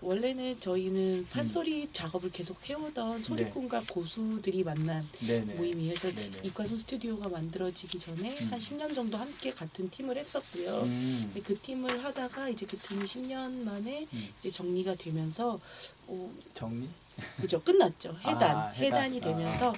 원래는 저희는 판소리 작업을 계속 해오던 소리꾼과 고수들이 만난 네네. 모임이에요. 그래서 네네. 이과손 스튜디오가 만들어지기 전에 음. 한 10년 정도 함께 같은 팀을 했었고요. 음. 근데 그 팀을 하다가 이제 그 팀이 10년 만에 음. 이제 정리가 되면서 어, 정리? 그죠 끝났죠 해단 아, 해단. 해단이 되면서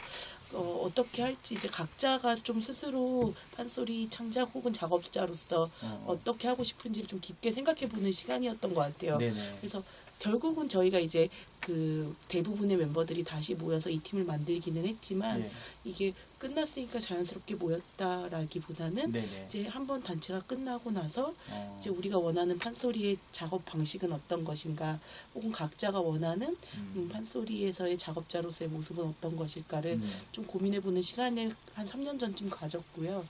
어, 어떻게 할지 이제 각자가 좀 스스로 판소리 창작 혹은 작업자로서 어. 어떻게 하고 싶은지를 좀 깊게 생각해 보는 시간이었던 것 같아요. 네네. 그래서 결국은 저희가 이제 그 대부분의 멤버들이 다시 모여서 이 팀을 만들기는 했지만 네. 이게 끝났으니까 자연스럽게 모였다라기보다는 네네. 이제 한 번 단체가 끝나고 나서 어. 이제 우리가 원하는 판소리의 작업 방식은 어떤 것인가 혹은 각자가 원하는 음, 음. 판소리에서의 작업자로서의 모습은 어떤 것일까를 음. 좀 고민해보는 시간을 한 3년 전쯤 가졌고요.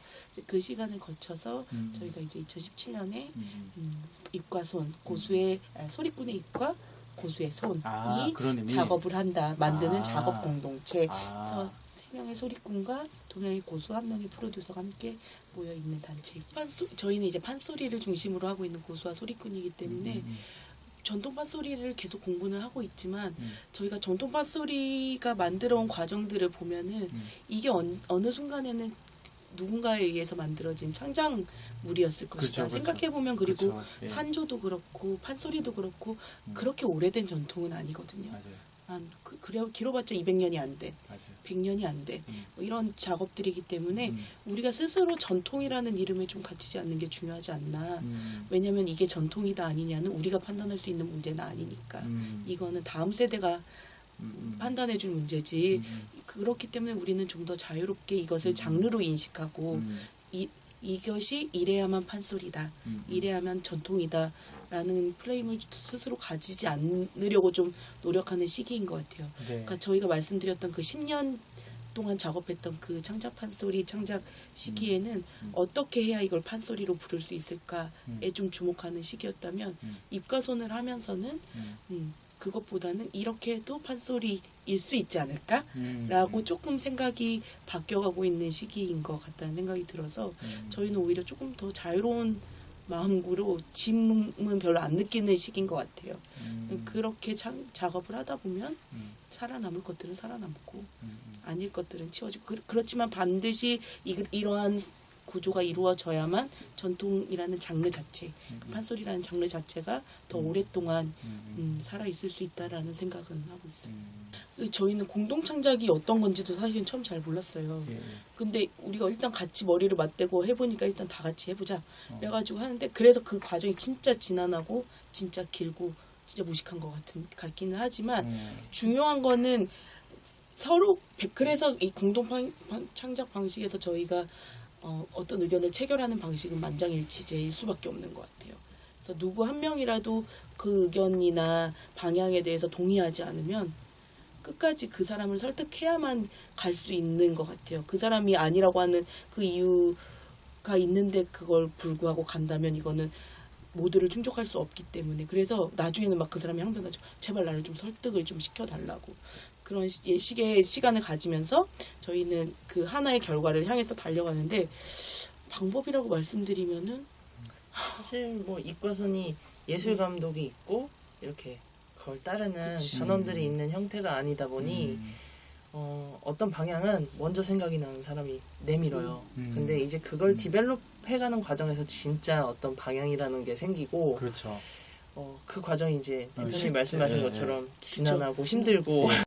그 시간을 거쳐서 음. 저희가 이제 2017년에 음. 음, 입과 손, 고수의 아, 소리꾼의 입과 고수의 손이 아. 작업을 한다, 만드는 아. 작업 공동체. 아. 그래서 세 명의 소리꾼과 두 명의 고수, 한 명의 프로듀서가 함께 모여 있는 단체. 판소, 저희는 이제 판소리를 중심으로 하고 있는 고수와 소리꾼이기 때문에 음. 전통 판소리를 계속 공부는 하고 있지만 음. 저희가 전통 판소리가 만들어온 과정들을 보면은 음. 이게 어느, 어느 순간에는 누군가에 의해서 만들어진 창작물이었을 것이다. 그렇죠, 그렇죠. 생각해 보면 그리고 그렇죠. 예. 산조도 그렇고 판소리도 그렇고 음. 그렇게 오래된 전통은 아니거든요. 맞아요. 한 그, 그래 길어봤자 200년이 안 된, 맞아요. 100년이 안 된. 음. 뭐 이런 작업들이기 때문에 음. 우리가 스스로 전통이라는 이름에 좀 갇히지 않는 게 중요하지 않나. 음. 왜냐하면 이게 전통이다 아니냐는 우리가 판단할 수 있는 문제는 아니니까. 음. 이거는 다음 세대가 음. 음. 판단해 줄 문제지. 음. 그렇기 때문에 우리는 좀 더 자유롭게 이것을 음. 장르로 인식하고 음. 이, 이것이 이래야만 판소리다. 음. 이래야만 전통이다. 라는 프레임을 스스로 가지지 않으려고 좀 노력하는 시기인 것 같아요. 네. 그러니까 저희가 말씀드렸던 그 10년 동안 작업했던 그 창작 판소리 창작 시기에는 음. 어떻게 해야 이걸 판소리로 부를 수 있을까에 음. 좀 주목하는 시기였다면 음. 입과 손을 하면서는 음. 음, 그것보다는 이렇게 해도 판소리일 수 있지 않을까? 음. 라고 조금 생각이 바뀌어가고 있는 시기인 것 같다는 생각이 들어서 음. 저희는 오히려 조금 더 자유로운 마음으로 짐은 별로 안 느끼는 시기인 것 같아요. 음. 그렇게 장- 작업을 하다 보면 음. 살아남을 것들은 살아남고 음. 아닐 것들은 치워지고 그, 그렇지만 반드시 이, 이러한 구조가 이루어져야만 전통이라는 장르 자체, 음. 판소리라는 장르 자체가 더 음. 오랫동안 음. 음, 살아 있을 수 있다라는 생각은 하고 있어요. 음. 저희는 공동 창작이 어떤 건지도 사실은 처음 잘 몰랐어요. 예. 근데 우리가 일단 같이 머리를 맞대고 해보니까 일단 다 같이 해보자. 어. 그래가지고 하는데 그래서 그 과정이 진짜 지난하고 진짜 길고 진짜 무식한 것 같은 같기는 하지만 음. 중요한 거는 서로 백- 그래서 이 공동 창작 방식에서 저희가 어, 어떤 의견을 체결하는 방식은 만장일치제일 수밖에 없는 것 같아요. 그래서 누구 한 명이라도 그 의견이나 방향에 대해서 동의하지 않으면 끝까지 그 사람을 설득해야만 갈 수 있는 것 같아요. 그 사람이 아니라고 하는 그 이유가 있는데 그걸 불구하고 간다면 이거는 모두를 충족할 수 없기 때문에 그래서 나중에는 막 그 사람이 항변하죠. 제발 나를 좀 설득을 좀 시켜달라고 그런 시- 예, 식의 시간을 가지면서 저희는 그 하나의 결과를 향해서 달려가는데 방법이라고 말씀드리면은 사실 뭐 이과손이 예술 감독이 있고 이렇게 그걸 따르는 그치. 전원들이 있는 형태가 아니다 보니 음. 어, 어떤 방향은 먼저 생각이 나는 사람이 내밀어요. 음. 근데 이제 그걸 음. 디벨롭 해가는 과정에서 진짜 어떤 방향이라는 게 생기고 그렇죠. 어, 그 과정이 이제 어, 대표님 쉽- 말씀하신 예, 것처럼 지난하고 힘들고